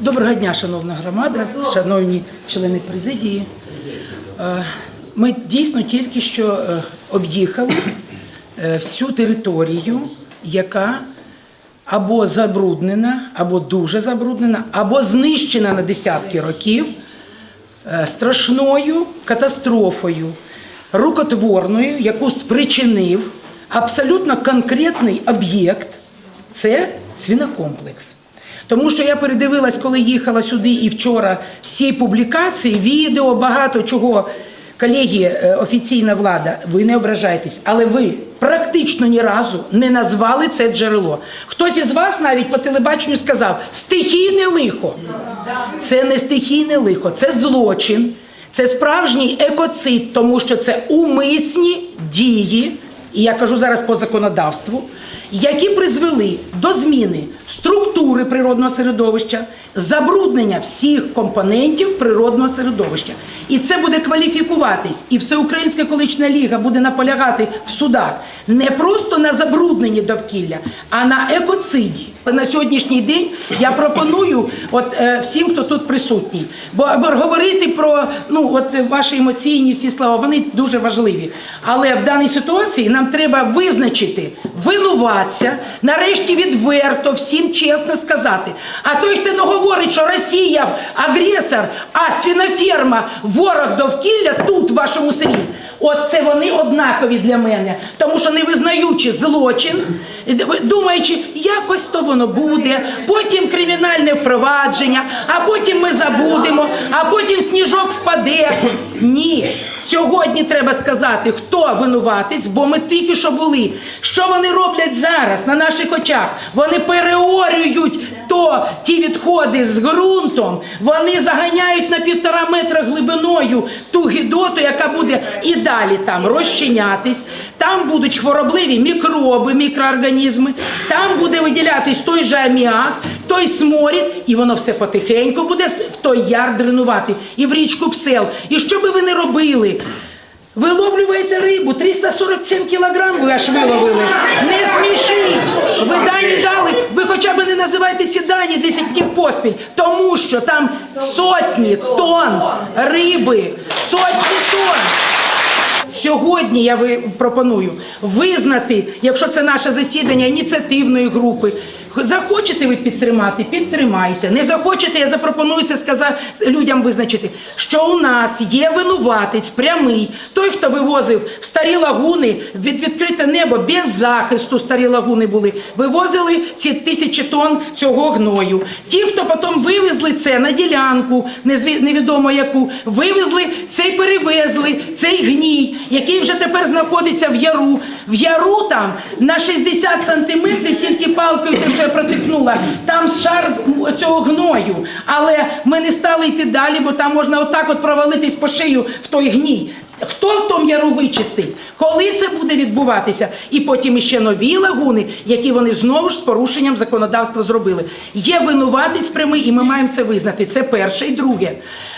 Доброго дня, шановна громада, шановні члени президії. Е, Ми дійсно тільки що е, об'їхали е, всю територію, яка або забруднена, або дуже забруднена, або знищена на десятки років страшною катастрофою, рукотворною, яку спричинив абсолютно конкретний об'єкт це свинокомплекс. Тому що я передивилась, коли їхала сюди і вчора всі публікації, відео, багато чого. Колеги, е, офіційна влада, ви не ображайтесь, але ви практично ні разу не назвали це джерело. Хтось із вас навіть по телебаченню сказав стихійне лихо. Це не стихійне лихо, це злочин, це справжній екоцид, тому що це умисні дії, і я кажу зараз по законодавству, які призвели до зміни структури природного середовища, забруднення всіх компонентів природного середовища. І це буде кваліфікуватись, і Всеукраїнська колишня ліга буде наполягати в судах не просто на забрудненні довкілля, а на екоциді. На сьогоднішній день я пропоную от е, всім, хто тут присутній, бо, бо говорити про ну от ваші емоційні всі слова, вони дуже важливі. Але в даній ситуації нам треба визначити винуватця, нарешті відверто всім чесно сказати. А той, хто не говорить, що Росія агресор, а свіноферма ворог довкілля тут, в вашому селі. От це вони однакові для мене, тому що не визнаючи злочин, думаючи, якось то воно буде, потім кримінальне впровадження, а потім ми забудемо, сніжок впаде. Ні. Сьогодні треба сказати, хто винуватець, бо ми тільки що були. Що вони роблять зараз на наших очах? Вони переорюють то ті відходи з ґрунтом, вони заганяють на півтора метра глибиною ту гідоту, яка буде і далі там розчинятись. Там будуть хворобливі мікроби, мікроорганізми, там буде виділятись той же аміак, той сморід, і воно все потихеньку буде в той яр дренувати і в річку Псел. І що би ви не робили? Виловлюєте рибу, 347 кілограм ви аж виловили. Не смішіть. Ви дані дали. Ви хоча б не називайте ці дані 10 днів поспіль, тому що там сотні тонн риби, сотні тонн. Сьогодні я ви пропоную визнати, якщо це наше засідання ініціативної групи. Захочете ви підтримати, підтримайте. Не захочете, я запропоную це сказати людям визначити, що у нас є винуватець прямий, той, хто вивозив в старі лагуни від відкрите небо без захисту. Старі лагуни були, вивозили ці тисячі тонн цього гною. Ті, хто потім вивезли це на ділянку, невідомо яку, вивезли цей перевезли цей гній, який вже тепер знаходиться в яру. В яру там на 60 сантиметрів тільки палкою те, що я протикнула, там шар цього гною. Але ми не стали йти далі, бо там можна отак от провалитись по шию в той гній. Хто в тому яру вичистить? Коли це буде відбуватися? І потім іще нові лагуни, які вони знову ж з порушенням законодавства зробили. Є винуватець прямий, і ми маємо це визнати. Це перше. І друге.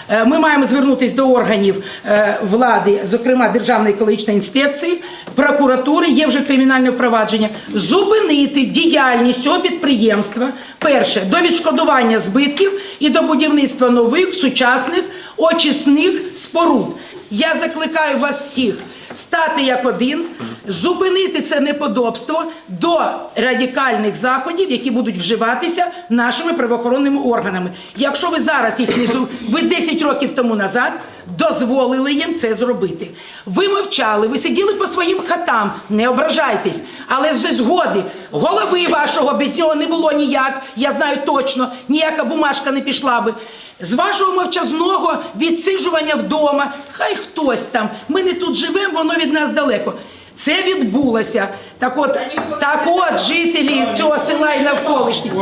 Е, Ми маємо звернутися до органів е, влади, зокрема Державної екологічної інспекції, прокуратури, є вже кримінальне впровадження, зупинити діяльність цього підприємства. Перше до відшкодування збитків і до будівництва нових сучасних очисних споруд. Я закликаю вас всіх стати як один, зупинити це неподобство до радикальних заходів, які будуть вживатися нашими правоохоронними органами. Якщо ви зараз їх не зру- ви 10 років тому назад дозволили їм це зробити. Ви мовчали, ви сиділи по своїм хатам, не ображайтесь, але зі згоди голови вашого без нього не було ніяк. Я знаю точно, ніяка бумажка не пішла би. З вашого мовчазного відсиджування вдома, хай хтось там. Ми не тут живемо, воно від нас далеко. Це відбулося. Так от, так от, жителі цього села і навколишні.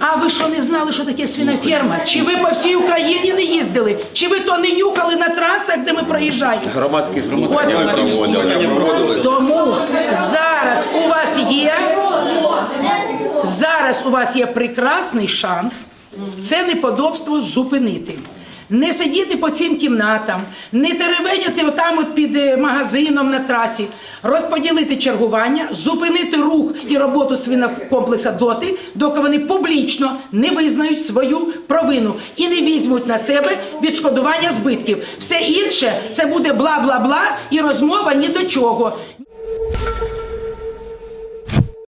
А ви що не знали, що таке свиноферма? Чи ви по всій Україні не їздили? Чи ви то не нюхали на трасах, де ми проїжджаємо? Громадські слухання проводили. Тому зараз у вас є зараз у вас є прекрасний шанс це неподобство зупинити. не сидіти по цим кімнатам, не теревеняти отам от під е, магазином на трасі, розподілити чергування, зупинити рух і роботу свинокомплекса доти, доки вони публічно не визнають свою провину і не візьмуть на себе відшкодування збитків. Все інше це буде бла-бла-бла і розмова ні до чого.